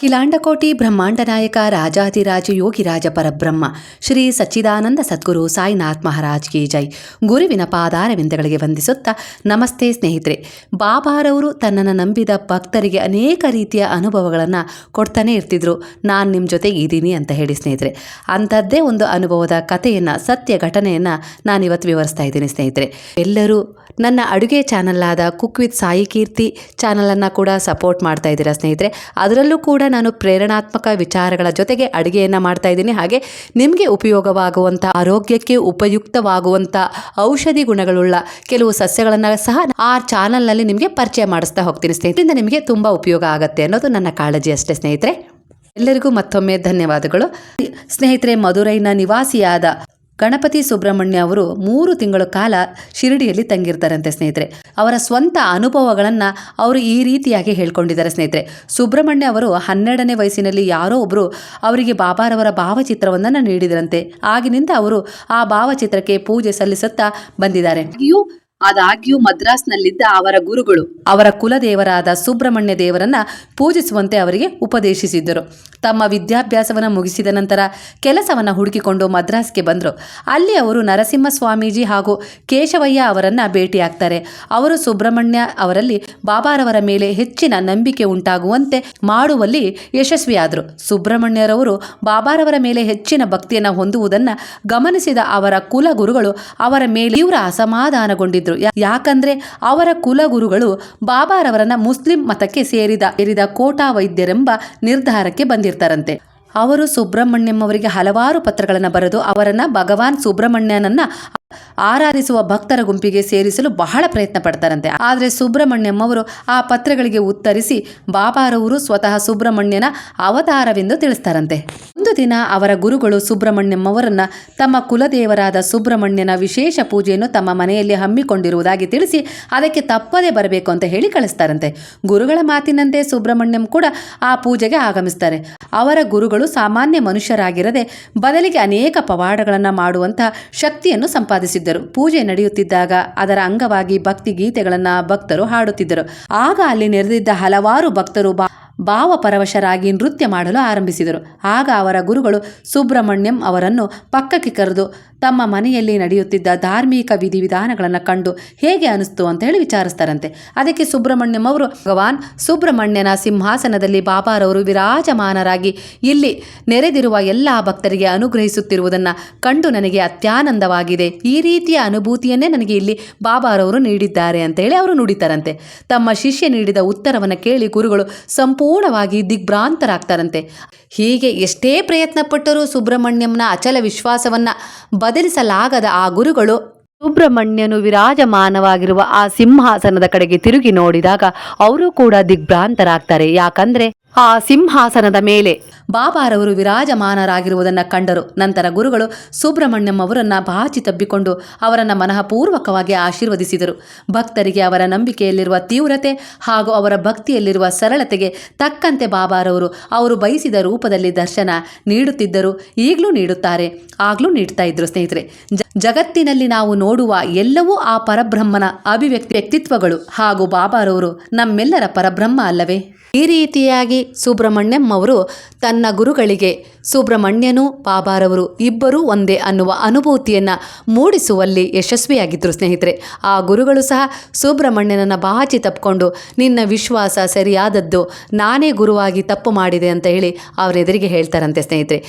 ಕಿಲಾಂಡಕೋಟಿ ಬ್ರಹ್ಮಾಂಡ ನಾಯಕ ರಾಜಾಧಿರಾಜ ಯೋಗಿರಾಜ ಪರಬ್ರಹ್ಮ, ಶ್ರೀ ಸಚ್ಚಿದಾನಂದ ಸದ್ಗುರು ಸಾಯಿನಾಥ್ ಮಹಾರಾಜ್ ಕಿ ಜೈ. ಗುರುವಿನ ಪಾದಾರವಿಂದಗಳಿಗೆ ವಂದಿಸುತ್ತಾ ನಮಸ್ತೆ ಸ್ನೇಹಿತರೆ. ಬಾಬಾರವರು ತನ್ನನ್ನು ನಂಬಿದ ಭಕ್ತರಿಗೆ ಅನೇಕ ರೀತಿಯ ಅನುಭವಗಳನ್ನು ಕೊಡ್ತಾನೆ ಇರ್ತಿದ್ರು. ನಾನು ನಿಮ್ಮ ಜೊತೆಗೆ ಇದ್ದೀನಿ ಅಂತ ಹೇಳಿ ಸ್ನೇಹಿತರೆ. ಅಂಥದ್ದೇ ಒಂದು ಅನುಭವದ ಕಥೆಯನ್ನು, ಸತ್ಯ ಘಟನೆಯನ್ನು ನಾನಿವತ್ತು ವಿವರಿಸ್ತಾ ಇದ್ದೀನಿ ಸ್ನೇಹಿತರೆ. ಎಲ್ಲರೂ ನನ್ನ ಅಡುಗೆ ಚಾನಲ್ ಆದ ಕುಕ್ ವಿತ್ ಸಾಯಿ ಕೀರ್ತಿ ಚಾನಲನ್ನು ಕೂಡ ಸಪೋರ್ಟ್ ಮಾಡ್ತಾ ಇದ್ದೀರಾ ಸ್ನೇಹಿತರೆ. ಅದರಲ್ಲೂ ಕೂಡ ನಾನು ಪ್ರೇರಣಾತ್ಮಕ ವಿಚಾರಗಳ ಜೊತೆಗೆ ಅಡುಗೆಯನ್ನು ಮಾಡ್ತಾ ಇದ್ದೀನಿ. ಹಾಗೆ ನಿಮಗೆ ಉಪಯೋಗವಾಗುವಂಥ ಆರೋಗ್ಯಕ್ಕೆ ಉಪಯುಕ್ತವಾಗುವಂಥ ಔಷಧಿ ಗುಣಗಳುಳ್ಳ ಕೆಲವು ಸಸ್ಯಗಳನ್ನು ಸಹ ಆ ಚಾನಲ್ನಲ್ಲಿ ನಿಮಗೆ ಪರಿಚಯ ಮಾಡಿಸ್ತಾ ಹೋಗ್ತೀನಿ ಸ್ನೇಹಿತರಿಂದ ನಿಮಗೆ ತುಂಬ ಉಪಯೋಗ ಆಗುತ್ತೆ ಅನ್ನೋದು ನನ್ನ ಕಾಳಜಿ ಅಷ್ಟೇ ಸ್ನೇಹಿತರೆ. ಎಲ್ಲರಿಗೂ ಮತ್ತೊಮ್ಮೆ ಧನ್ಯವಾದಗಳು. ಸ್ನೇಹಿತರೆ, ಮಧುರೈನ ನಿವಾಸಿಯಾದ ಗಣಪತಿ ಸುಬ್ರಹ್ಮಣ್ಯ ಅವರು ಮೂರು ತಿಂಗಳ ಕಾಲ ಶಿರಡಿಯಲ್ಲಿ ತಂಗಿರ್ತಾರಂತೆ ಸ್ನೇಹಿತರೆ. ಅವರ ಸ್ವಂತ ಅನುಭವಗಳನ್ನು ಅವರು ಈ ರೀತಿಯಾಗಿ ಹೇಳ್ಕೊಂಡಿದ್ದಾರೆ ಸ್ನೇಹಿತರೆ. ಸುಬ್ರಹ್ಮಣ್ಯ ಅವರು ಹನ್ನೆರಡನೇ ವಯಸ್ಸಿನಲ್ಲಿ ಯಾರೋ ಒಬ್ಬರು ಅವರಿಗೆ ಬಾಬಾರವರ ಭಾವಚಿತ್ರವನ್ನು ನೀಡಿದರಂತೆ. ಆಗಿನಿಂದ ಅವರು ಆ ಭಾವಚಿತ್ರಕ್ಕೆ ಪೂಜೆ ಸಲ್ಲಿಸುತ್ತಾ ಬಂದಿದ್ದಾರೆ. ಆದಾಗ್ಯೂ ಮದ್ರಾಸ್ನಲ್ಲಿದ್ದ ಅವರ ಗುರುಗಳು. ಅವರ ಕುಲದೇವರಾದ ಸುಬ್ರಹ್ಮಣ್ಯ ದೇವರನ್ನ ಪೂಜಿಸುವಂತೆ ಅವರಿಗೆ ಉಪದೇಶಿಸಿದ್ದರು. ತಮ್ಮ ವಿದ್ಯಾಭ್ಯಾಸವನ್ನು ಮುಗಿಸಿದ ನಂತರ ಕೆಲಸವನ್ನು ಹುಡುಕಿಕೊಂಡು ಮದ್ರಾಸ್ಗೆ ಬಂದರು. ಅಲ್ಲಿ ಅವರು ನರಸಿಂಹ ಸ್ವಾಮೀಜಿ ಹಾಗೂ ಕೇಶವಯ್ಯ ಅವರನ್ನು ಭೇಟಿಯಾಗ್ತಾರೆ. ಅವರು ಸುಬ್ರಹ್ಮಣ್ಯ ಅವರಲ್ಲಿ ಬಾಬಾರವರ ಮೇಲೆ ಹೆಚ್ಚಿನ ನಂಬಿಕೆ ಉಂಟಾಗುವಂತೆ ಮಾಡುವಲ್ಲಿ ಯಶಸ್ವಿಯಾದರು. ಸುಬ್ರಹ್ಮಣ್ಯರವರು ಬಾಬಾರವರ ಮೇಲೆ ಹೆಚ್ಚಿನ ಭಕ್ತಿಯನ್ನು ಹೊಂದುವುದನ್ನು ಗಮನಿಸಿದ ಅವರ ಕುಲಗುರುಗಳು ಅವರ ಮೇಲೆ ತೀವ್ರ ಅಸಮಾಧಾನಗೊಂಡಿದ್ದರು ಯಾ- ಯಾಕಂದ್ರೆ ಅವರ ಕುಲಗುರುಗಳು ಬಾಬಾರವರನ್ನ ಮುಸ್ಲಿಂ ಮತಕ್ಕೆ ಸೇರಿದ ಸೇರಿದ ಕೋಟಾ ವೈದ್ಯರೆಂಬ ನಿರ್ಧಾರಕ್ಕೆ ಬಂದಿರ್ತಾರಂತೆ. ಅವರು ಸುಬ್ರಹ್ಮಣ್ಯಂ ಅವರಿಗೆ ಹಲವಾರು ಪತ್ರಗಳನ್ನು ಬರೆದು ಅವರನ್ನ ಭಗವಾನ್ ಸುಬ್ರಹ್ಮಣ್ಯನನ್ನ ಆರಾಧಿಸುವ ಭಕ್ತರ ಗುಂಪಿಗೆ ಸೇರಿಸಲು ಬಹಳ ಪ್ರಯತ್ನ ಪಡ್ತಾರಂತೆ. ಆದರೆ ಸುಬ್ರಹ್ಮಣ್ಯಂ ಅವರು ಆ ಪತ್ರಗಳಿಗೆ ಉತ್ತರಿಸಿ, ಬಾಬಾರವರು ಸ್ವತಃ ಸುಬ್ರಹ್ಮಣ್ಯನ ಅವತಾರವೆಂದು ತಿಳಿಸ್ತಾರಂತೆ. ಒಂದು ದಿನ ಅವರ ಗುರುಗಳು ಸುಬ್ರಹ್ಮಣ್ಯಂ ಅವರನ್ನ ತಮ್ಮ ಕುಲದೇವರಾದ ಸುಬ್ರಹ್ಮಣ್ಯನ ವಿಶೇಷ ಪೂಜೆಯನ್ನು ತಮ್ಮ ಮನೆಯಲ್ಲಿ ಹಮ್ಮಿಕೊಂಡಿರುವುದಾಗಿ ತಿಳಿಸಿ, ಅದಕ್ಕೆ ತಪ್ಪದೇ ಬರಬೇಕು ಅಂತ ಹೇಳಿ ಕಳಿಸ್ತಾರಂತೆ. ಗುರುಗಳ ಮಾತಿನಂತೆ ಸುಬ್ರಹ್ಮಣ್ಯಂ ಕೂಡ ಆ ಪೂಜೆಗೆ ಆಗಮಿಸ್ತಾರೆ. ಅವರ ಗುರುಗಳು ಸಾಮಾನ್ಯ ಮನುಷ್ಯರಾಗಿರದೆ, ಬದಲಿಗೆ ಅನೇಕ ಪವಾಡಗಳನ್ನು ಮಾಡುವಂತಹ ಶಕ್ತಿಯನ್ನು ಸಂಪಾದಿಸಿದ್ದರು ಪೂಜೆ ನಡೆಯುತ್ತಿದ್ದಾಗ ಅದರ ಅಂಗವಾಗಿ ಭಕ್ತಿ ಗೀತೆಗಳನ್ನು ಭಕ್ತರು ಹಾಡುತ್ತಿದ್ದರು. ಆಗ ಅಲ್ಲಿ ನೆರೆದಿದ್ದ ಹಲವಾರು ಭಕ್ತರು ಭಾವಪರವಶರಾಗಿ ನೃತ್ಯ ಮಾಡಲು ಆರಂಭಿಸಿದರು. ಆಗ ಅವರ ಗುರುಗಳು ಸುಬ್ರಹ್ಮಣ್ಯಂ ಅವರನ್ನು ಪಕ್ಕಕ್ಕೆ ಕರೆದು, ತಮ್ಮ ಮನೆಯಲ್ಲಿ ನಡೆಯುತ್ತಿದ್ದ ಧಾರ್ಮಿಕ ವಿಧಿವಿಧಾನಗಳನ್ನು ಕಂಡು ಹೇಗೆ ಅನಿಸ್ತು ಅಂತ ಹೇಳಿ ವಿಚಾರಿಸ್ತಾರಂತೆ. ಅದಕ್ಕೆ ಸುಬ್ರಹ್ಮಣ್ಯಂ ಅವರು, ಭಗವಾನ್, ಸುಬ್ರಹ್ಮಣ್ಯನ ಸಿಂಹಾಸನದಲ್ಲಿ ಬಾಬಾರವರು ವಿರಾಜಮಾನರಾಗಿ ಇಲ್ಲಿ ನೆರೆದಿರುವ ಎಲ್ಲ ಭಕ್ತರಿಗೆ ಅನುಗ್ರಹಿಸುತ್ತಿರುವುದನ್ನು ಕಂಡು ನನಗೆ ಅತ್ಯಾನಂದವಾಗಿದೆ. ಈ ರೀತಿಯ ಅನುಭೂತಿಯನ್ನೇ ನನಗೆ ಇಲ್ಲಿ ಬಾಬಾರವರು ನೀಡಿದ್ದಾರೆ ಅಂತ ಹೇಳಿ ಅವರು ನುಡಿತಾರಂತೆ. ತಮ್ಮ ಶಿಷ್ಯ ನೀಡಿದ ಉತ್ತರವನ್ನು ಕೇಳಿ ಗುರುಗಳು ಸಂಪೂರ್ಣವಾಗಿ ದಿಗ್ಭ್ರಾಂತರಾಗ್ತಾರಂತೆ. ಹೀಗೆ ಎಷ್ಟೇ ಪ್ರಯತ್ನಪಟ್ಟರೂ ಸುಬ್ರಹ್ಮಣ್ಯಂನ ಅಚಲ ವಿಶ್ವಾಸವನ್ನ ಬದಲಿಸಲಾಗದ ಆ ಗುರುಗಳು ಸುಬ್ರಹ್ಮಣ್ಯನು ವಿರಾಜಮಾನವಾಗಿರುವ ಆ ಸಿಂಹಾಸನದ ಕಡೆಗೆ ತಿರುಗಿ ನೋಡಿದಾಗ ಅವರು ಕೂಡ ದಿಗ್ಭ್ರಾಂತರಾಗ್ತಾರೆ. ಯಾಕಂದ್ರೆ ಆ ಸಿಂಹಾಸನದ ಮೇಲೆ. ಬಾಬಾರವರು ವಿರಾಜಮಾನರಾಗಿರುವುದನ್ನು ಕಂಡರು. ನಂತರ ಗುರುಗಳು ಸುಬ್ರಹ್ಮಣ್ಯಂ ಅವರನ್ನು ಬಾಚಿ ತಬ್ಬಿಕೊಂಡು ಅವರನ್ನು ಮನಃಪೂರ್ವಕವಾಗಿ ಆಶೀರ್ವದಿಸಿದರು. ಭಕ್ತರಿಗೆ ಅವರ ನಂಬಿಕೆಯಲ್ಲಿರುವ ತೀವ್ರತೆ ಹಾಗೂ ಅವರ ಭಕ್ತಿಯಲ್ಲಿರುವ ಸರಳತೆಗೆ ತಕ್ಕಂತೆ ಬಾಬಾರವರು ಅವರು ಬಯಸಿದ ರೂಪದಲ್ಲಿ ದರ್ಶನ ನೀಡುತ್ತಿದ್ದರು. ಈಗಲೂ ನೀಡುತ್ತಾರೆ. ಆಗಲೂ ನೀಡ್ತಾ ಇದ್ರು ಸ್ನೇಹಿತರೆ. ಜಗತ್ತಿನಲ್ಲಿ ನಾವು ನೋಡುವ ಎಲ್ಲವೂ ಆ ಪರಬ್ರಹ್ಮನ ಅಭಿವ್ಯಕ್ತಿ ವ್ಯಕ್ತಿತ್ವಗಳು ಹಾಗೂ ಬಾಬಾರವರು ನಮ್ಮೆಲ್ಲರ ಪರಬ್ರಹ್ಮ ಅಲ್ಲವೇ? ಈ ರೀತಿಯಾಗಿ ಸುಬ್ರಹ್ಮಣ್ಯಂ ಅವರು ತನ್ನ ಗುರುಗಳಿಗೆ, ಸುಬ್ರಹ್ಮಣ್ಯನು ಬಾಬಾರವರು ಇಬ್ಬರೂ ಒಂದೇ ಅನ್ನುವ ಅನುಭೂತಿಯನ್ನು ಮೂಡಿಸುವಲ್ಲಿ ಯಶಸ್ವಿಯಾಗಿದ್ದರು ಸ್ನೇಹಿತರೆ. ಆ ಗುರುಗಳು ಸಹ ಸುಬ್ರಹ್ಮಣ್ಯನನ್ನು ಬಾಚಿ ತಪ್ಪಿಕೊಂಡು ನಿನ್ನ ವಿಶ್ವಾಸ ಸರಿಯಾದದ್ದು ನಾನೇ ಗುರುವಾಗಿ ತಪ್ಪು ಮಾಡಿದೆ ಅಂತ ಹೇಳಿ ಅವರೆದುರಿಗೆ ಹೇಳ್ತಾರಂತೆ ಸ್ನೇಹಿತರೆ.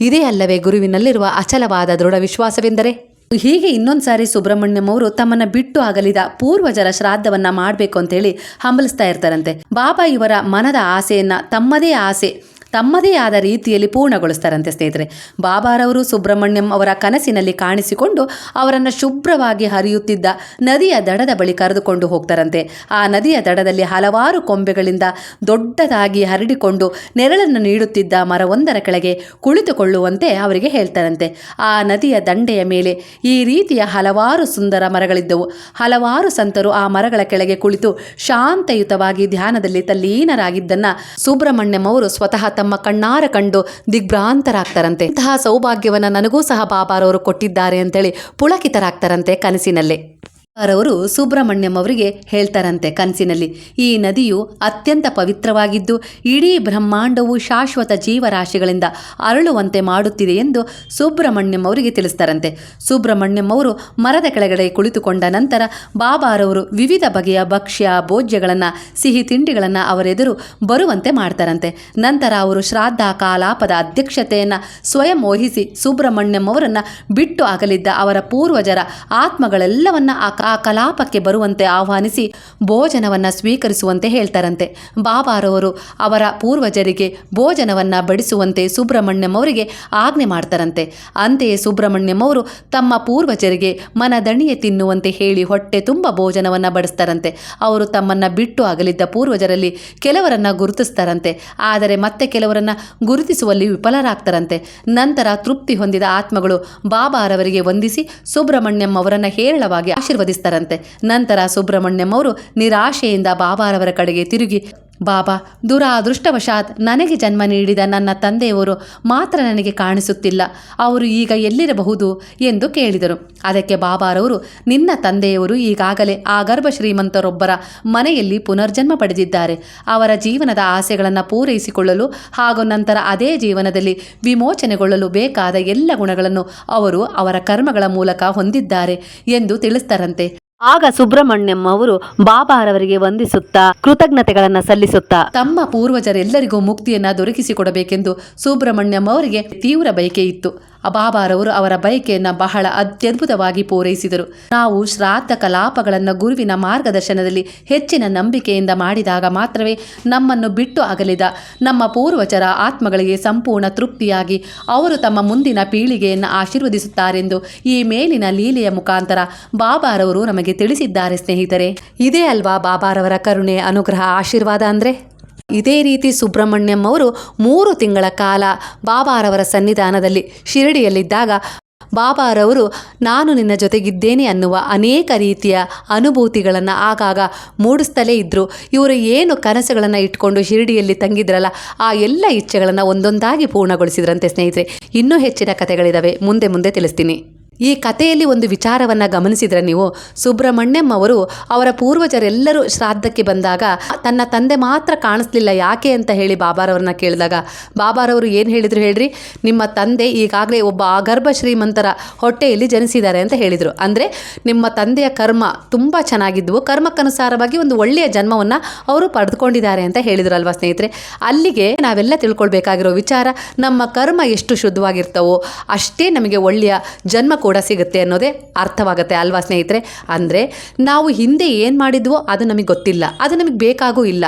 ಇದೇ ಅಲ್ಲವೇ ಗುರುವಿನಲ್ಲಿರುವ ಅಚಲವಾದ ದೃಢ ವಿಶ್ವಾಸವೆಂದರೆ? ಹೀಗೆ ಇನ್ನೊಂದು ಸಾರಿ ಸುಬ್ರಹ್ಮಣ್ಯಂ ಅವರು ತಮ್ಮನ್ನ ಬಿಟ್ಟು ಅಗಲಿದ ಪೂರ್ವಜರ ಶ್ರಾದ್ದವನ್ನ ಮಾಡಬೇಕು ಅಂತೇಳಿ ಹಂಬಲಿಸ್ತಾ ಇರ್ತಾರಂತೆ. ಬಾಬಾ ಇವರ ಮನದ ಆಸೆಯನ್ನ ತಮ್ಮದೇ ಆಸೆ ತಮ್ಮದೇ ಆದ ರೀತಿಯಲ್ಲಿ ಪೂರ್ಣಗೊಳಿಸ್ತಾರಂತೆ ಸ್ನೇಹಿತರೆ. ಬಾಬಾರವರು ಸುಬ್ರಹ್ಮಣ್ಯಂ ಅವರ ಕನಸಿನಲ್ಲಿ ಕಾಣಿಸಿಕೊಂಡು ಅವರನ್ನು ಶುಭ್ರವಾಗಿ ಹರಿಯುತ್ತಿದ್ದ ನದಿಯ ದಡದ ಬಳಿ ಕರೆದುಕೊಂಡು ಹೋಗ್ತಾರಂತೆ. ಆ ನದಿಯ ದಡದಲ್ಲಿ ಹಲವಾರು ಕೊಂಬೆಗಳಿಂದ ದೊಡ್ಡದಾಗಿ ಹರಡಿಕೊಂಡು ನೆರಳನ್ನು ನೀಡುತ್ತಿದ್ದ ಮರವೊಂದರ ಕೆಳಗೆ ಕುಳಿತುಕೊಳ್ಳುವಂತೆ ಅವರಿಗೆ ಹೇಳ್ತಾರಂತೆ. ಆ ನದಿಯ ದಂಡೆಯ ಮೇಲೆ ಈ ರೀತಿಯ ಹಲವಾರು ಸುಂದರ ಮರಗಳಿದ್ದವು. ಹಲವಾರು ಸಂತರು ಆ ಮರಗಳ ಕೆಳಗೆ ಕುಳಿತು ಶಾಂತಯುತವಾಗಿ ಧ್ಯಾನದಲ್ಲಿ ತಲ್ಲೀನರಾಗಿದ್ದನ್ನ ಸುಬ್ರಹ್ಮಣ್ಯಂ ಅವರು ಸ್ವತಃ ಕಣ್ಣಾರ ಕಂಡು ದಿಗ್ಭ್ರಾಂತರಾಗ್ತಾರಂತೆ. ಇಂತಹ ಸೌಭಾಗ್ಯವನ್ನ ನನಗೂ ಸಹ ಬಾಬಾರವರು ಕೊಟ್ಟಿದ್ದಾರೆ ಅಂತೇಳಿ ಪುಳಕಿತರಾಗ್ತಾರಂತೆ ಕನಸಿನಲ್ಲೇ. ಅವರವರು ಸುಬ್ರಹ್ಮಣ್ಯಂ ಅವರಿಗೆ ಹೇಳ್ತಾರಂತೆ ಕನಸಿನಲ್ಲಿ, ಈ ನದಿಯು ಅತ್ಯಂತ ಪವಿತ್ರವಾಗಿದ್ದು, ಇಡೀ ಬ್ರಹ್ಮಾಂಡವು ಶಾಶ್ವತ ಜೀವರಾಶಿಗಳಿಂದ ಅರಳುವಂತೆ ಮಾಡುತ್ತಿದೆ ಎಂದು ಸುಬ್ರಹ್ಮಣ್ಯಂ ಅವರಿಗೆ ತಿಳಿಸ್ತಾರಂತೆ. ಸುಬ್ರಹ್ಮಣ್ಯಂ ಅವರು ಮರದ ಕೆಳಗಡೆ ಕುಳಿತುಕೊಂಡ ನಂತರ ಬಾಬಾರವರು ವಿವಿಧ ಬಗೆಯ ಭಕ್ಷ್ಯ, ಭೋಜ್ಯಗಳನ್ನು, ಸಿಹಿ ತಿಂಡಿಗಳನ್ನು ಅವರೆದುರು ಬರುವಂತೆ ಮಾಡ್ತಾರಂತೆ. ನಂತರ ಅವರು ಶ್ರಾದ್ದ ಕಾಲಾಪದ ಅಧ್ಯಕ್ಷತೆಯನ್ನು ಸ್ವಯಂ ವಹಿಸಿ ಸುಬ್ರಹ್ಮಣ್ಯಂ ಅವರನ್ನು ಬಿಟ್ಟು ಆಗಲಿದ್ದ ಅವರ ಪೂರ್ವಜರ ಆತ್ಮಗಳೆಲ್ಲವನ್ನ ಆ ಆ ಕಲಾಪಕ್ಕೆ ಬರುವಂತೆ ಆಹ್ವಾನಿಸಿ ಭೋಜನವನ್ನು ಸ್ವೀಕರಿಸುವಂತೆ ಹೇಳ್ತಾರಂತೆ. ಬಾಬಾರವರು ಅವರ ಪೂರ್ವಜರಿಗೆ ಭೋಜನವನ್ನು ಬಡಿಸುವಂತೆ ಸುಬ್ರಹ್ಮಣ್ಯಂ ಅವರಿಗೆ ಆಜ್ಞೆ ಮಾಡ್ತಾರಂತೆ. ಅಂತೆಯೇ ಸುಬ್ರಹ್ಮಣ್ಯಂ ಅವರು ತಮ್ಮ ಪೂರ್ವಜರಿಗೆ ಮನದಣಿಯೆ ತಿನ್ನುವಂತೆ ಹೇಳಿ ಹೊಟ್ಟೆ ತುಂಬ ಭೋಜನವನ್ನು ಬಡಿಸ್ತಾರಂತೆ. ಅವರು ತಮ್ಮನ್ನು ಬಿಟ್ಟು ಆಗಲಿದ್ದ ಪೂರ್ವಜರಲ್ಲಿ ಕೆಲವರನ್ನ ಗುರುತಿಸ್ತಾರಂತೆ. ಆದರೆ ಮತ್ತೆ ಕೆಲವರನ್ನ ಗುರುತಿಸುವಲ್ಲಿ ವಿಫಲರಾಗ್ತಾರಂತೆ. ನಂತರ ತೃಪ್ತಿ ಹೊಂದಿದ ಆತ್ಮಗಳು ಬಾಬಾರವರಿಗೆ ವಂದಿಸಿ ಸುಬ್ರಹ್ಮಣ್ಯಂ ಅವರನ್ನು ಹೇರಳವಾಗಿ ಆಶೀರ್ವದಿಸ್ತಾರಂತೆ ನಂತರ ಸುಬ್ರಹ್ಮಣ್ಯಂ ಅವರು ನಿರಾಶೆಯಿಂದ ಬಾಬಾರವರ ಕಡೆಗೆ ತಿರುಗಿ ಬಾಬಾ, ದುರಾದೃಷ್ಟವಶಾತ್ ನನಗೆ ಜನ್ಮ ನೀಡಿದ ನನ್ನ ತಂದೆಯವರು ಮಾತ್ರ ನನಗೆ ಕಾಣಿಸುತ್ತಿಲ್ಲ. ಅವರು ಈಗ ಎಲ್ಲಿರಬಹುದು ಎಂದು ಕೇಳಿದರು. ಅದಕ್ಕೆ ಬಾಬಾರವರು, ನಿನ್ನ ತಂದೆಯವರು ಈಗಾಗಲೇ ಆ ಗರ್ಭ ಶ್ರೀಮಂತರೊಬ್ಬರ ಮನೆಯಲ್ಲಿ ಪುನರ್ಜನ್ಮ ಪಡೆದಿದ್ದಾರೆ. ಅವರ ಜೀವನದ ಆಸೆಗಳನ್ನು ಪೂರೈಸಿಕೊಳ್ಳಲು ಹಾಗೂ ನಂತರ ಅದೇ ಜೀವನದಲ್ಲಿ ವಿಮೋಚನೆಗೊಳ್ಳಲು ಬೇಕಾದ ಎಲ್ಲ ಗುಣಗಳನ್ನು ಅವರು ಅವರ ಕರ್ಮಗಳ ಮೂಲಕ ಹೊಂದಿದ್ದಾರೆ ಎಂದು ತಿಳಿಸ್ತಾರಂತೆ. ಆಗ ಸುಬ್ರಹ್ಮಣ್ಯಂ ಅವರು ಬಾಬಾರವರಿಗೆ ವಂದಿಸುತ್ತಾ ಕೃತಜ್ಞತೆಗಳನ್ನು ಸಲ್ಲಿಸುತ್ತಾ ತಮ್ಮ ಪೂರ್ವಜರೆಲ್ಲರಿಗೂ ಮುಕ್ತಿಯನ್ನ ದೊರಕಿಸಿಕೊಡಬೇಕೆಂದು ಸುಬ್ರಹ್ಮಣ್ಯಂ ಅವರಿಗೆ ತೀವ್ರ ಬಯಕೆ ಇತ್ತು. ಬಾಬಾರವರು ಅವರ ಬಯಕೆಯನ್ನು ಬಹಳ ಅತ್ಯದ್ಭುತವಾಗಿ ಪೂರೈಸಿದರು. ನಾವು ಶ್ರಾದ್ದ ಕಲಾಪಗಳನ್ನು ಗುರುವಿನ ಮಾರ್ಗದರ್ಶನದಲ್ಲಿ ಹೆಚ್ಚಿನ ನಂಬಿಕೆಯಿಂದ ಮಾಡಿದಾಗ ಮಾತ್ರವೇ ನಮ್ಮನ್ನು ಬಿಟ್ಟು ಅಗಲಿದ ನಮ್ಮ ಪೂರ್ವಜರ ಆತ್ಮಗಳಿಗೆ ಸಂಪೂರ್ಣ ತೃಪ್ತಿಯಾಗಿ ಅವರು ತಮ್ಮ ಮುಂದಿನ ಪೀಳಿಗೆಯನ್ನು ಆಶೀರ್ವದಿಸುತ್ತಾರೆಂದು ಈ ಮೇಲಿನ ಲೀಲೆಯ ಮುಖಾಂತರ ಬಾಬಾರವರು ನಮಗೆ ತಿಳಿಸಿದ್ದಾರೆ ಸ್ನೇಹಿತರೆ. ಇದೇ ಅಲ್ವಾ ಬಾಬಾರವರ ಕರುಣೆ, ಅನುಗ್ರಹ, ಆಶೀರ್ವಾದ ಅಂದರೆ? ಇದೇ ರೀತಿ ಸುಬ್ರಹ್ಮಣ್ಯಂ ಅವರು ಮೂರು ತಿಂಗಳ ಕಾಲ ಬಾಬಾರವರ ಸನ್ನಿಧಾನದಲ್ಲಿ ಶಿರಡಿಯಲ್ಲಿದ್ದಾಗ ಬಾಬಾರವರು, ನಾನು ನಿನ್ನ ಜೊತೆಗಿದ್ದೇನೆ ಅನ್ನುವ ಅನೇಕ ರೀತಿಯ ಅನುಭೂತಿಗಳನ್ನು ಆಗಾಗ ಮೂಡಿಸ್ತಲೇ ಇದ್ದರು ಇವರು ಏನು ಕನಸುಗಳನ್ನು ಇಟ್ಕೊಂಡು ಶಿರಡಿಯಲ್ಲಿ ತಂಗಿದ್ರಲ್ಲ, ಆ ಎಲ್ಲ ಇಚ್ಛೆಗಳನ್ನು ಒಂದೊಂದಾಗಿ ಪೂರ್ಣಗೊಳಿಸಿದ್ರಂತೆ ಸ್ನೇಹಿತರೆ. ಇನ್ನೂ ಹೆಚ್ಚಿನ ಕಥೆಗಳಿದ್ದಾವೆ ಮುಂದೆ ಮುಂದೆ ತಿಳಿಸ್ತೀನಿ. ಈ ಕಥೆಯಲ್ಲಿ ಒಂದು ವಿಚಾರವನ್ನು ಗಮನಿಸಿದ್ರೆ ನೀವು ಸುಬ್ರಹ್ಮಣ್ಯಂ ಅವರು ಅವರ ಪೂರ್ವಜರೆಲ್ಲರೂ ಶ್ರಾದ್ದಕ್ಕೆ ಬಂದಾಗ ತನ್ನ ತಂದೆ ಮಾತ್ರ ಕಾಣಿಸ್ಲಿಲ್ಲ ಯಾಕೆ ಅಂತ ಹೇಳಿ ಬಾಬಾರವ್ರನ್ನ ಕೇಳಿದಾಗ, ಬಾಬಾರವರು ಏನು ಹೇಳಿದರು ಹೇಳ್ರಿ, ನಿಮ್ಮ ತಂದೆ ಈಗಾಗಲೇ ಒಬ್ಬ ಆಗರ್ಭ ಶ್ರೀಮಂತರ ಹೊಟ್ಟೆಯಲ್ಲಿ ಜನಿಸಿದ್ದಾರೆ ಅಂತ ಹೇಳಿದರು. ಅಂದರೆ ನಿಮ್ಮ ತಂದೆಯ ಕರ್ಮ ತುಂಬ ಚೆನ್ನಾಗಿದ್ದವು ಕರ್ಮಕ್ಕನುಸಾರವಾಗಿ ಒಂದು ಒಳ್ಳೆಯ ಜನ್ಮವನ್ನು ಅವರು ಪಡೆದುಕೊಂಡಿದ್ದಾರೆ ಅಂತ ಹೇಳಿದರು ಅಲ್ವಾ ಸ್ನೇಹಿತರೆ? ಅಲ್ಲಿಗೆ ನಾವೆಲ್ಲ ತಿಳ್ಕೊಳ್ಬೇಕಾಗಿರೋ ವಿಚಾರ, ನಮ್ಮ ಕರ್ಮ ಎಷ್ಟು ಶುದ್ಧವಾಗಿರ್ತವೋ ಅಷ್ಟೇ ನಮಗೆ ಒಳ್ಳೆಯ ಜನ್ಮ ಕೂಡ ಸಿಗುತ್ತೆ ಅನ್ನೋದೇ ಅರ್ಥವಾಗುತ್ತೆ ಅಲ್ವಾ ಸ್ನೇಹಿತರೆ? ಅಂದರೆ ನಾವು ಹಿಂದೆ ಏನು ಮಾಡಿದ್ವೋ ಅದು ನಮಗೆ ಗೊತ್ತಿಲ್ಲ, ಅದು ನಮಗೆ ಬೇಕಾಗೂ ಇಲ್ಲ.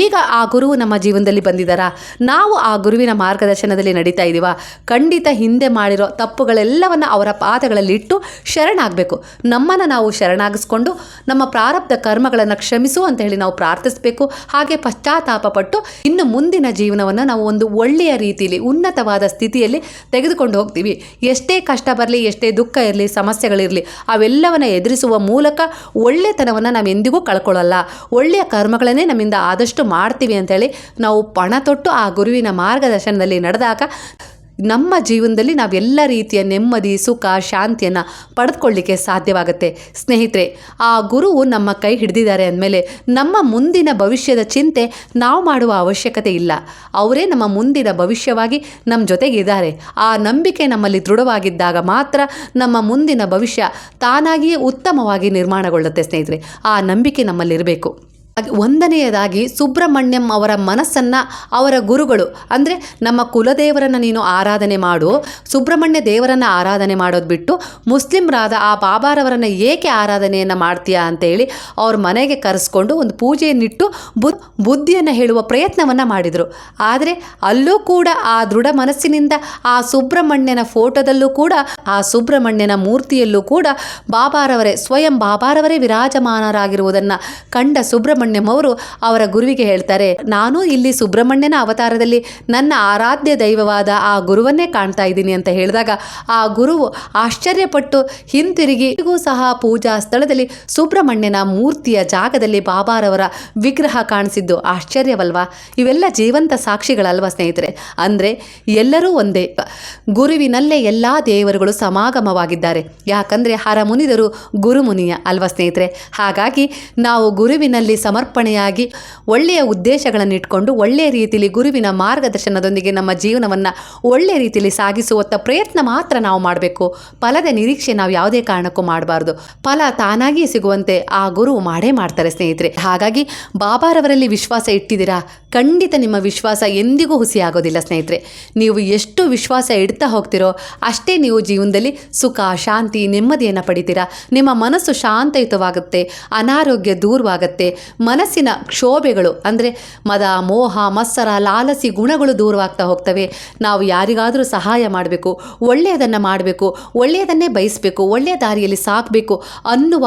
ಈಗ ಆ ಗುರುವು ನಮ್ಮ ಜೀವನದಲ್ಲಿ ಬಂದಿದ್ದಾರಾ ನಾವು ಆ ಗುರುವಿನ ಮಾರ್ಗದರ್ಶನದಲ್ಲಿ ನಡೀತಾ ಇದ್ದೀವಾ ಖಂಡಿತ ಹಿಂದೆ ಮಾಡಿರೋ ತಪ್ಪುಗಳೆಲ್ಲವನ್ನು ಅವರ ಪಾದಗಳಲ್ಲಿ ಇಟ್ಟು ಶರಣಾಗಬೇಕು. ನಮ್ಮನ್ನು ನಾವು ಶರಣಾಗಿಸ್ಕೊಂಡು ನಮ್ಮ ಪ್ರಾರಬ್ಧ ಕರ್ಮಗಳನ್ನು ಕ್ಷಮಿಸು ಅಂತ ಹೇಳಿ ನಾವು ಪ್ರಾರ್ಥಿಸಬೇಕು. ಹಾಗೆ ಪಶ್ಚಾತ್ತಾಪ ಪಟ್ಟು ಇನ್ನು ಮುಂದಿನ ಜೀವನವನ್ನು ನಾವು ಒಂದು ಒಳ್ಳೆಯ ರೀತಿಯಲ್ಲಿ ಉನ್ನತವಾದ ಸ್ಥಿತಿಯಲ್ಲಿ ತೆಗೆದುಕೊಂಡು ಹೋಗ್ತೀವಿ. ಎಷ್ಟೇ ಕಷ್ಟ ಬರಲಿ, ಎಷ್ಟೇ ದುಃಖ ಇರಲಿ ಸಮಸ್ಯೆಗಳಿರಲಿ ಅವೆಲ್ಲವನ್ನು ಎದುರಿಸುವ ಮೂಲಕ ಒಳ್ಳೆತನವನ್ನು ನಾವು ಎಂದಿಗೂ ಕಳ್ಕೊಳ್ಳಲ್ಲ. ಒಳ್ಳೆಯ ಕರ್ಮಗಳನ್ನೇ ನಮ್ಮಿಂದ ಆದಷ್ಟು ಮಾಡ್ತೀವಿ ಅಂತೇಳಿ ನಾವು ಪಣ ತೊಟ್ಟು ಆ ಗುರುವಿನ ಮಾರ್ಗದರ್ಶನದಲ್ಲಿ ನಡೆದಾಗ ನಮ್ಮ ಜೀವನದಲ್ಲಿ ನಾವೆಲ್ಲ ರೀತಿಯ ನೆಮ್ಮದಿ, ಸುಖ, ಶಾಂತಿಯನ್ನು ಪಡೆದುಕೊಳ್ಳಿಕ್ಕೆ ಸಾಧ್ಯವಾಗುತ್ತೆ. ಸ್ನೇಹಿತರೆ, ಆ ಗುರುವು ನಮ್ಮ ಕೈ ಹಿಡಿದಿದ್ದಾರೆ ಅಂದಮೇಲೆ ನಮ್ಮ ಮುಂದಿನ ಭವಿಷ್ಯದ ಚಿಂತೆ ನಾವು ಮಾಡುವ ಅವಶ್ಯಕತೆ ಇಲ್ಲ. ಅವರೇ ನಮ್ಮ ಮುಂದಿನ ಭವಿಷ್ಯವಾಗಿ ನಮ್ಮ ಜೊತೆಗಿದ್ದಾರೆ ಆ ನಂಬಿಕೆ ನಮ್ಮಲ್ಲಿ ದೃಢವಾಗಿದ್ದಾಗ ಮಾತ್ರ ನಮ್ಮ ಮುಂದಿನ ಭವಿಷ್ಯ ತಾನಾಗಿಯೇ ಉತ್ತಮವಾಗಿ ನಿರ್ಮಾಣಗೊಳ್ಳುತ್ತೆ ಸ್ನೇಹಿತರೆ. ಆ ನಂಬಿಕೆ ನಮ್ಮಲ್ಲಿರಬೇಕು. ಒಂದನೆಯದಾಗಿ ಸುಬ್ರಹ್ಮಣ್ಯಂ ಅವರ ಮನಸ್ಸನ್ನು ಅವರ ಗುರುಗಳು. ಅಂದರೆ ನಮ್ಮ ಕುಲದೇವರನ್ನು ನೀನು ಆರಾಧನೆ ಮಾಡು, ಸುಬ್ರಹ್ಮಣ್ಯ ದೇವರನ್ನು ಆರಾಧನೆ ಮಾಡೋದು ಬಿಟ್ಟು ಮುಸ್ಲಿಮ್ರಾದ ಆ ಬಾಬಾರವರನ್ನು ಏಕೆ ಆರಾಧನೆಯನ್ನು ಮಾಡ್ತೀಯಾ ಅಂತೇಳಿ ಅವ್ರ ಮನೆಗೆ ಕರೆಸ್ಕೊಂಡು ಒಂದು ಪೂಜೆಯನ್ನಿಟ್ಟು ಬುದ್, ಬುದ್ಧಿಯನ್ನು ಹೇಳುವ ಪ್ರಯತ್ನವನ್ನು ಮಾಡಿದರು. ಆದರೆ ಅಲ್ಲೂ ಕೂಡ ಆ ದೃಢ ಮನಸ್ಸಿನಿಂದ ಆ ಸುಬ್ರಹ್ಮಣ್ಯನ ಫೋಟೋದಲ್ಲೂ ಕೂಡ, ಆ ಸುಬ್ರಹ್ಮಣ್ಯನ ಮೂರ್ತಿಯಲ್ಲೂ ಕೂಡ ಬಾಬಾರವರೇ, ಸ್ವಯಂ ಬಾಬಾರವರೇ ವಿರಾಜಮಾನರಾಗಿರುವುದನ್ನು ಕಂಡ ಸುಬ್ರಹ್ಮಣ್ಯ ಸುಬ್ರಹ್ಮಣ್ಯಂ ಅವರು ಅವರ ಗುರುವಿಗೆ ಹೇಳ್ತಾರೆ, ನಾನು ಇಲ್ಲಿ ಸುಬ್ರಹ್ಮಣ್ಯನ ಅವತಾರದಲ್ಲಿ ನನ್ನ ಆರಾಧ್ಯ ದೈವವಾದ ಆ ಗುರುವನ್ನೇ ಕಾಣ್ತಾ ಇದ್ದೀನಿ ಅಂತ ಹೇಳಿದಾಗ ಆ ಗುರುವು ಆಶ್ಚರ್ಯಪಟ್ಟು ಹಿಂತಿರುಗಿ. ಈಗೂ ಸಹ ಪೂಜಾ ಸ್ಥಳದಲ್ಲಿ ಸುಬ್ರಹ್ಮಣ್ಯನ ಮೂರ್ತಿಯ ಜಾಗದಲ್ಲಿ ಬಾಬಾರವರ ವಿಗ್ರಹ ಕಾಣಿಸಿದ್ದು ಆಶ್ಚರ್ಯವಲ್ವಾ? ಇವೆಲ್ಲ ಜೀವಂತ ಸಾಕ್ಷಿಗಳಲ್ವಾ ಸ್ನೇಹಿತರೆ? ಅಂದರೆ ಎಲ್ಲರೂ ಒಂದೇ. ಗುರುವಿನಲ್ಲೇ ಎಲ್ಲ ದೇವರುಗಳು ಸಮಾಗಮವಾಗಿದ್ದಾರೆ. ಯಾಕಂದರೆ ಹರಮುನಿದರು ಗುರುಮುನಿಯ ಅಲ್ವಾ ಸ್ನೇಹಿತರೆ? ಹಾಗಾಗಿ ನಾವು ಗುರುವಿನಲ್ಲಿ ಸಮರ್ಪಣೆಯಾಗಿ ಒಳ್ಳೆಯ ಉದ್ದೇಶಗಳನ್ನು ಇಟ್ಕೊಂಡು ಒಳ್ಳೆಯ ರೀತಿಯಲ್ಲಿ ಗುರುವಿನ ಮಾರ್ಗದರ್ಶನದೊಂದಿಗೆ ನಮ್ಮ ಜೀವನವನ್ನು ಒಳ್ಳೆಯ ರೀತಿಯಲ್ಲಿ ಸಾಗಿಸುವತ್ತ ಪ್ರಯತ್ನ ಮಾತ್ರ ನಾವು ಮಾಡಬೇಕು. ಫಲದ ನಿರೀಕ್ಷೆ ನಾವು ಯಾವುದೇ ಕಾರಣಕ್ಕೂ ಮಾಡಬಾರ್ದು. ಫಲ ತಾನಾಗಿಯೇ ಸಿಗುವಂತೆ ಆ ಗುರು ಮಾಡೇ ಮಾಡ್ತಾರೆ ಸ್ನೇಹಿತರೆ. ಹಾಗಾಗಿ ಬಾಬಾರವರಲ್ಲಿ ವಿಶ್ವಾಸ ಇಟ್ಟಿದ್ದೀರಾ? ಖಂಡಿತ ನಿಮ್ಮ ವಿಶ್ವಾಸ ಎಂದಿಗೂ ಹುಸಿಯಾಗೋದಿಲ್ಲ ಸ್ನೇಹಿತರೆ. ನೀವು ಎಷ್ಟು ವಿಶ್ವಾಸ ಇಡ್ತಾ ಹೋಗ್ತಿರೋ ಅಷ್ಟೇ ನೀವು ಜೀವನದಲ್ಲಿ ಸುಖ, ಶಾಂತಿ, ನೆಮ್ಮದಿಯನ್ನು ಪಡಿತೀರಾ? ನಿಮ್ಮ ಮನಸ್ಸು ಶಾಂತಯುತವಾಗುತ್ತೆ, ಅನಾರೋಗ್ಯ ದೂರವಾಗುತ್ತೆ ಮನಸ್ಸಿನ ಕ್ಷೋಭೆಗಳು, ಅಂದರೆ ಮದ, ಮೋಹ, ಮತ್ಸರ, ಲಾಲಸಿ ಗುಣಗಳು ದೂರವಾಗ್ತಾ ಹೋಗ್ತವೆ. ನಾವು ಯಾರಿಗಾದರೂ ಸಹಾಯ ಮಾಡಬೇಕು, ಒಳ್ಳೆಯದನ್ನು ಮಾಡಬೇಕು, ಒಳ್ಳೆಯದನ್ನೇ ಬಯಸಬೇಕು, ಒಳ್ಳೆಯ ದಾರಿಯಲ್ಲಿ ಸಾಕಬೇಕು ಅನ್ನುವ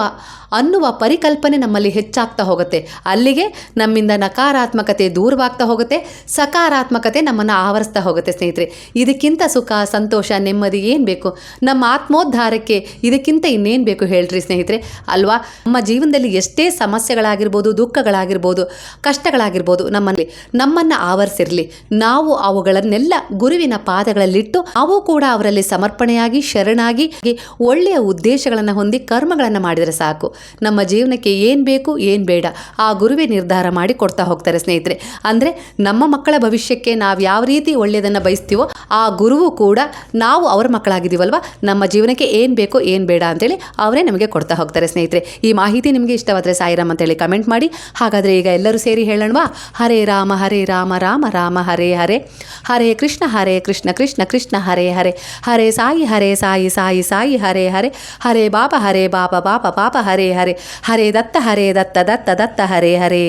ಅನ್ನುವ ಪರಿಕಲ್ಪನೆ ನಮ್ಮಲ್ಲಿ ಹೆಚ್ಚಾಗ್ತಾ ಹೋಗುತ್ತೆ. ಅಲ್ಲಿಗೆ ನಮ್ಮಿಂದ ನಕಾರಾತ್ಮಕತೆ ದೂರವಾಗ್ತಾ ಹೋಗುತ್ತೆ, ಸಕಾರಾತ್ಮಕತೆ ನಮ್ಮನ್ನು ಆವರಿಸ್ತಾ ಹೋಗುತ್ತೆ ಸ್ನೇಹಿತರೆ. ಇದಕ್ಕಿಂತ ಸುಖ, ಸಂತೋಷ, ನೆಮ್ಮದಿ ಏನು ಬೇಕು? ನಮ್ಮ ಆತ್ಮೋದ್ಧಾರಕ್ಕೆ ಇದಕ್ಕಿಂತ ಇನ್ನೇನು ಬೇಕು ಹೇಳ್ರಿ ಸ್ನೇಹಿತರೆ? ಅಲ್ವಾ? ನಮ್ಮ ಜೀವನದಲ್ಲಿ ಎಷ್ಟೇ ಸಮಸ್ಯೆಗಳಾಗಿರ್ಬೋದು ದುಃಖಗಳಾಗಿರ್ಬೋದು, ಕಷ್ಟಗಳಾಗಿರ್ಬೋದು ನಮ್ಮಲ್ಲಿ ನಮ್ಮನ್ನು ಆವರಿಸಿರಲಿ. ನಾವು ಅವುಗಳನ್ನೆಲ್ಲ ಗುರುವಿನ ಪಾದಗಳಲ್ಲಿಟ್ಟು ಅವು ಕೂಡ ಅವರಲ್ಲಿ ಸಮರ್ಪಣೆಯಾಗಿ, ಶರಣಾಗಿ ಒಳ್ಳೆಯ ಉದ್ದೇಶಗಳನ್ನು ಹೊಂದಿ ಕರ್ಮಗಳನ್ನು ಮಾಡಿದರೆ ಸಾಕು. ನಮ್ಮ ಜೀವನಕ್ಕೆ ಏನು ಬೇಕು, ಏನು ಬೇಡ, ಆ ಗುರುವೇ ನಿರ್ಧಾರ ಮಾಡಿ ಕೊಡ್ತಾ ಹೋಗ್ತಾರೆ ಸ್ನೇಹಿತರೆ. ಅಂದರೆ ನಮ್ಮ ಮಕ್ಕಳ ಭವಿಷ್ಯಕ್ಕೆ ನಾವು ಯಾವ ರೀತಿ ಒಳ್ಳೆಯದನ್ನು ಬಯಸ್ತೀವೋ, ಆ ಗುರುವು ಕೂಡ ನಾವು ಅವರ ಮಕ್ಕಳಾಗಿದ್ದೀವಲ್ವ? ನಮ್ಮ ಜೀವನಕ್ಕೆ ಏನು ಬೇಕೋ, ಏನು ಬೇಡ ಅಂತೇಳಿ ಅವರೇ ನಮಗೆ ಕೊಡ್ತಾ ಹೋಗ್ತಾರೆ ಸ್ನೇಹಿತರೆ. ಈ ಮಾಹಿತಿ ನಿಮಗೆ ಇಷ್ಟವಾದರೆ ಸಾಯಿರಾಮ್ ಅಂತೇಳಿ ಕಮೆಂಟ್ ಮಾಡಿ ಹಾಗಾದರೆ ಈಗ ಎಲ್ಲರೂ ಸೇರಿ ಹೇಳೋಣವಾ? ಹರೇ ರಾಮ ಹರೇ ರಾಮ ರಾಮ ರಾಮ, ಹರೇ ಹರೇ. ಹರೇ ಕೃಷ್ಣ ಹರೇ ಕೃಷ್ಣ ಕೃಷ್ಣ ಕೃಷ್ಣ, ಹರೇ ಹರೇ. ಹರೇ ಸಾಯಿ ಹರೇ ಸಾಯಿ ಸಾಯಿ ಸಾಯಿ, ಹರೇ ಹರೇ. ಹರೇ ಬಾಬಾ ಹರೇ ಬಾಬಾ ಬಾಬಾ ಬಾಬಾ, ಹರೇ ಹರೇ. ಹರೇ ದತ್ತ ಹರೇ ದತ್ತ ದತ್ತ ದತ್ತ, ಹರೇ ಹರೇ.